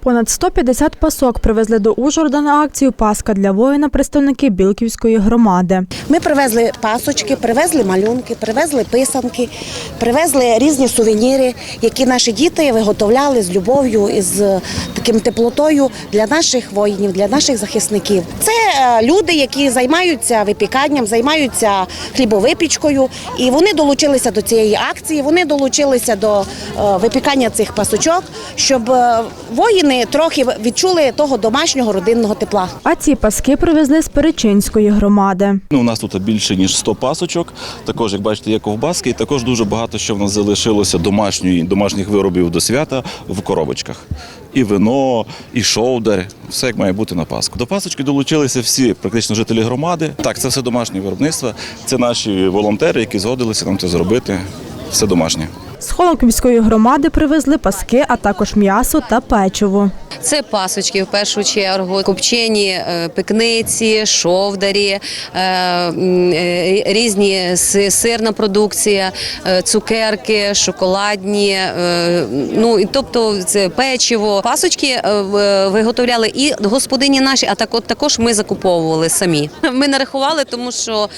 Понад 150 пасок привезли до Ужгорода на акцію Паска для воїна представники Білківської громади. Ми привезли пасочки, привезли малюнки, привезли писанки, привезли різні сувеніри, які наші діти виготовляли з любов'ю і з таким теплотою для наших воїнів, для наших захисників. Це е, люди, які займаються випіканням, займаються хлібовипічкою, і вони долучилися до цієї акції. Вони долучилися до е, випікання цих пасочок, щоб е, воїни трохи відчули того домашнього родинного тепла. А ці паски привезли з Перечинської громади. Ну, у нас тут більше ніж 100 пасочок. Також, як бачите, є ковбаски, і також дуже багато що в нас залишилося домашньої, домашніх виробів до свята в коробочках. І вино, і шовдар, все як має бути на Пасху. До пасочки долучилися всі практично жителі громади. Так, це все домашнє виробництво. Це наші волонтери, які згодилися нам це зробити. Все домашнє. З Холонківської громади привезли паски, а також м'ясо та печиво. Це пасочки в першу чергу, копчені е, пекниці, шовдарі, е, е, різні сирна продукція, цукерки, шоколадні, ну і тобто це печиво. Пасочки виготовляли і господині наші, а також ми закуповували самі. Ми нарахували, тому що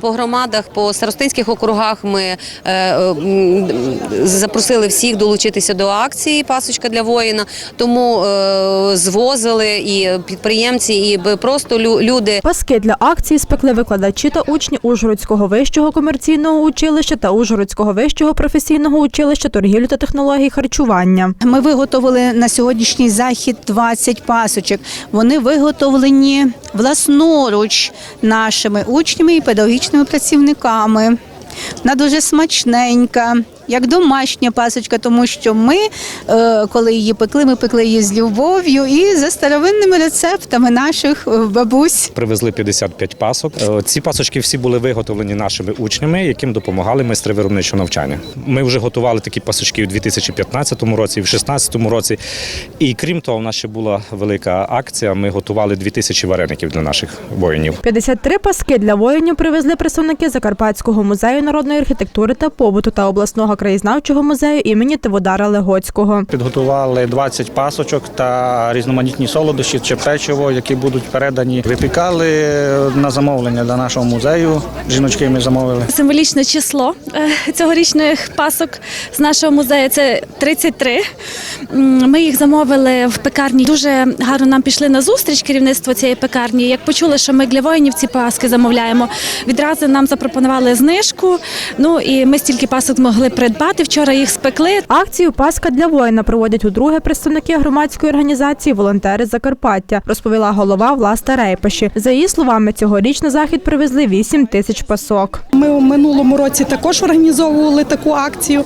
по громадах, по старостинських округах ми запросили всіх долучитися до акції Пасочка для воїна. Тому е, звозили і підприємці, і просто лю- люди. Паски для акції спекли викладачі та учні Ужгородського вищого комерційного училища та Ужгородського вищого професійного училища торгівлі та технологій харчування. Ми виготовили на сьогоднішній захід 20 пасочок. Вони виготовлені власноруч нашими учнями і педагогічними працівниками. Вона дуже смачненька, як домашня пасочка, тому що ми, е, коли її пекли, ми пекли її з любов'ю і за старовинними рецептами наших е, бабусь. Привезли 55 пасок. Е, Ці пасочки всі були виготовлені нашими учнями, яким допомагали майстри виробничого навчання. Ми вже готували такі пасочки у 2015 році, і в 2016 році. І крім того, у нас ще була велика акція. Ми готували 2000 вареників для наших воїнів. 53 паски для воїнів привезли представники Закарпатського музею народної архітектури та побуту та обласного краєзнавчого музею імені Тиводара Легоцького. Підготували 20 пасочок та різноманітні солодощі чи печиво, які будуть передані. Випікали на замовлення для нашого музею. Жіночки ми замовили. Символічне число е, цьогорічних пасок з нашого музею це 33. Ми їх замовили в пекарні. Дуже гарно нам пішли на зустріч керівництво цієї пекарні. Як почули, що ми для воїнів ці паски замовляємо, відразу нам запропонували знижку. Ну і ми стільки пасок змогли придбати. Вчора їх спекли. Акцію Паска для воїна проводять удруге представники громадської організації Волонтери Закарпаття, розповіла голова Власта Рейпаші. За її словами, цьогоріч на захід привезли 8 тисяч пасок. Ми у минулому році також організовували таку акцію.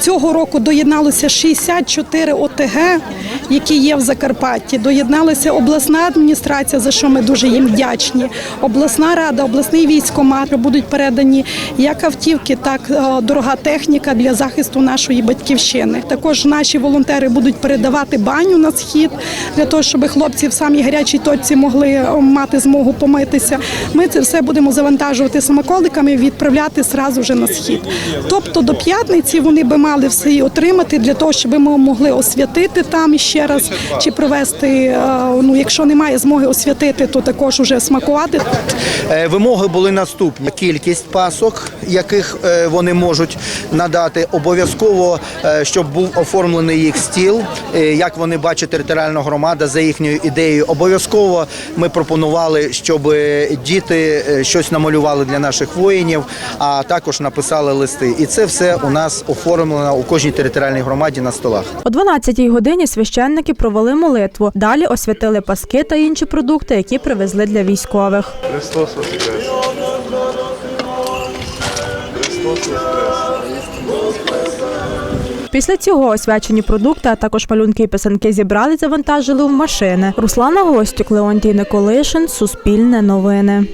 Цього року доєдналося 64 ОТГ, які є в Закарпатті. Доєдналася обласна адміністрація, за що ми дуже їм вдячні. Обласна рада, обласний військомат будуть передані як автівки, так е, дорога техніка для захисту нашої батьківщини. Також наші волонтери будуть передавати баню на схід для того, щоб хлопці в самій гарячій точці могли е, мати змогу помитися. Ми це все будемо завантажувати смаколиками і відправляти сразу вже на схід. Тобто до п'ятниці вони би мали все отримати для того, щоб ми могли освятити там ще раз чи провести. е, Ну, якщо немає змоги освятити, то також уже смакувати. Е, Вимоги були наступні: кількість пасок, яких вони можуть надати. Обов'язково, е, щоб був оформлений їх стіл, е, як вони бачать територіальна громада за їхньою ідеєю. Обов'язково ми пропонували, щоб е, діти щось намалювали для наших воїнів, а також написали листи. І це все у нас оформлено у кожній територіальній громаді на столах. О 12-й годині священники провели молитву. Далі освятили паски та інші продукти, які привезли для військових. Христос Христос! Після цього освячені продукти, а також малюнки і писанки зібрали завантажили в машини. Руслана Гостюк, Леонтій Николишин, Суспільне новини.